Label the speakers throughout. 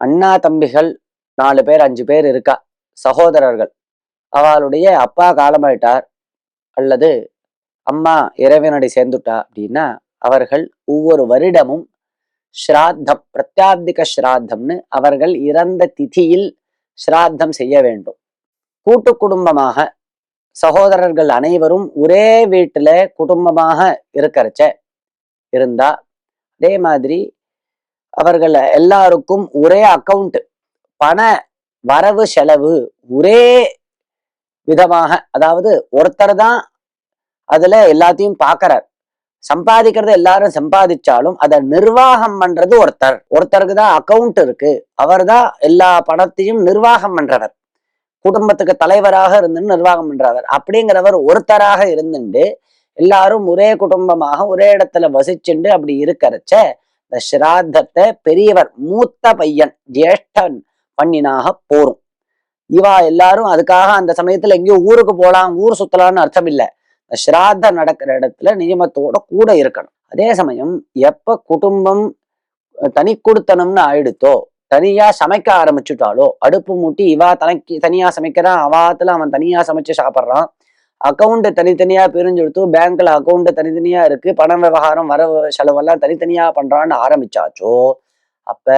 Speaker 1: அண்ணா தம்பிகள் நாலு பேர் அஞ்சு பேர் இருக்கா? சகோதரர்கள். அவளுடைய அப்பா காலமாயிட்டார். அல்லது அம்மா இறைவனடி சேர்ந்துட்டா அப்படின்னா அவர்கள் ஒவ்வொரு வருடமும் ஸ்ராத்தம் பிரத்யாப்திக ஸ்ராத்தம்னு அவர்கள் இறந்த திதியில் ஸ்ராத்தம் செய்ய வேண்டும். கூட்டு குடும்பமாக சகோதரர்கள் அனைவரும் ஒரே வீட்டில் குடும்பமாக இருக்கிறச்ச இருந்தா அதே மாதிரி அவர்கள் எல்லாருக்கும் ஒரே அக்கவுண்ட் பண வரவு செலவு ஒரே விதமாக அதாவது ஒருத்தர் தான் அதுல எல்லாத்தையும் பார்க்கறார் சம்பாதிக்கிறது எல்லாரும் சம்பாதிச்சாலும் அதை நிர்வாகம் பண்றது ஒருத்தர். ஒருத்தருக்கு தான் அக்கவுண்ட் இருக்கு. அவர் தான் எல்லா பணத்தையும் நிர்வாகம் பண்றவர். குடும்பத்துக்கு தலைவராக இருந்து நிர்வாகம் பண்றவர். அப்படிங்கிறவர் ஒருத்தராக இருந்துட்டு எல்லாரும் ஒரே குடும்பமாக ஒரே இடத்துல வசிச்சுண்டு அப்படி இருக்கிறச்ச இந்த ஸ்ராத்தத்தை பெரியவர் மூத்த பையன் ஜேஷ்டன் பண்ணினாக போரும். இவா எல்லாரும் அதுக்காக அந்த சமயத்துல எங்கேயோ ஊருக்கு போலாம் ஊர் சுத்தலாம்னு அர்த்தம் இல்லை இந்த ஸ்ராத்தம் நடக்கிற இடத்துல நியமத்தோட கூட இருக்கணும். அதே சமயம் எப்ப குடும்பம் தனி கொடுத்தனம்னு ஆயிடுத்தோ தனியா சமைக்க ஆரம்பிச்சுட்டாலோ அடுப்பு மூட்டி இவா தனக்கு தனியா சமைக்கிறான் அவாத்துல அவன் தனியா சமைச்சு சாப்பிட்றான் அக்கௌண்ட் தனித்தனியா பிரிஞ்செடுத்து பேங்க்ல அக்கௌண்ட் தனித்தனியா இருக்கு. பண விவகாரம் வரவு செலவெல்லாம் தனித்தனியா பண்றான்னு ஆரம்பிச்சாச்சோ அப்ப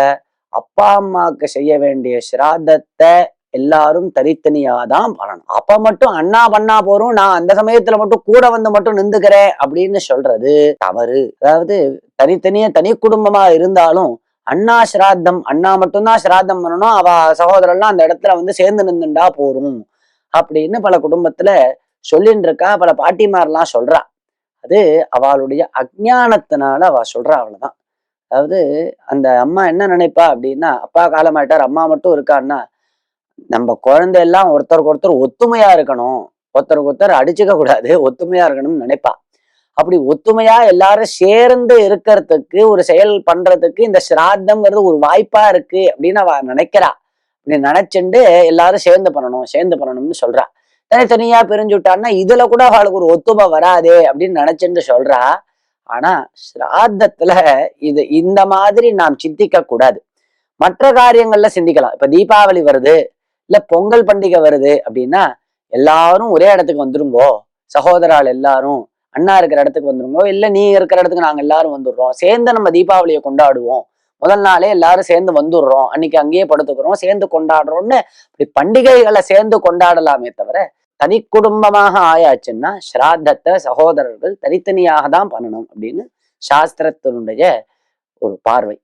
Speaker 1: அப்பா அம்மாவுக்கு செய்ய வேண்டிய சிராதத்தை எல்லாரும் தனித்தனியா தான் பண்ணணும். அப்ப மட்டும் அண்ணா பண்ணா போறோம். நான் அந்த சமயத்துல மட்டும் கூட வந்து மட்டும் நின்றுக்கிறேன் அப்படின்னு சொல்றது தவறு. அதாவது தனித்தனியா தனி குடும்பமா இருந்தாலும் அண்ணா சிராத்தம் அண்ணா மட்டும்தான் சிராத்தம் பண்ணணும். அவ சகோதரர்லாம் அந்த இடத்துல வந்து சேர்ந்து நின்றுண்டா போறோம் அப்படின்னு பல குடும்பத்துல சொல்லின்னு இருக்கா பல பாட்டிமார்லாம் சொல்றா. அது அவளுடைய அஜானத்தினால அவ சொல்றா அவ்வளவுதான். அதாவது அந்த அம்மா என்ன நினைப்பா அப்படின்னா அப்பா காலமாயிட்டார் அம்மா மட்டும் இருக்கான்னா நம்ம குழந்தை எல்லாம் ஒருத்தருக்கு ஒருத்தர் ஒத்துமையா இருக்கணும். ஒருத்தருக்கு ஒருத்தர் அடிச்சுக்க கூடாது ஒத்துமையா இருக்கணும்னு நினைப்பா. அப்படி ஒத்துமையா எல்லாரும் சேர்ந்து இருக்கிறதுக்கு ஒரு செயல் பண்றதுக்கு இந்த சிராத்தம்ங்கிறது ஒரு வாய்ப்பா இருக்கு அப்படின்னு அவ நினைக்கிறா. இப்படி நினைச்சுண்டு எல்லாரும் சேர்ந்து பண்ணணும் சேர்ந்து பண்ணணும்னு சொல்றா. தனித்தனியா பிரிஞ்சு விட்டான்னா இதுல கூட அவளுக்கு ஒரு ஒத்துமை வராதே அப்படின்னு நினைச்சுட்டு சொல்றா. ஆனா ஸ்ராத்தத்துல இது இந்த மாதிரி நாம் சிந்திக்க கூடாது. மற்ற காரியங்கள்ல சிந்திக்கலாம். இப்ப தீபாவளி வருது இல்ல பொங்கல் பண்டிகை வருது அப்படின்னா எல்லாரும் ஒரே இடத்துக்கு வந்துருங்கோ. சகோதரால் எல்லாரும் அண்ணா இருக்கிற இடத்துக்கு வந்துருங்கோ. இல்ல நீ இருக்கிற இடத்துக்கு நாங்க எல்லாரும் வந்துடுறோம். சேர்ந்து நம்ம தீபாவளியை கொண்டாடுவோம். முதல் நாளே எல்லாரும் சேர்ந்து வந்துடுறோம். அன்னைக்கு அங்கேயே படுத்துக்கிறோம். சேர்ந்து கொண்டாடுறோம்னு இப்படி பண்டிகைகளை சேர்ந்து கொண்டாடலாமே தவிர தனி குடும்பமாக ஆயாச்சுன்னா ஸ்ராத்தத்தை சகோதரர்கள் தனித்தனியாக தான் பண்ணணும் அப்படின்னு சாஸ்திரத்தினுடைய ஒரு பார்வை.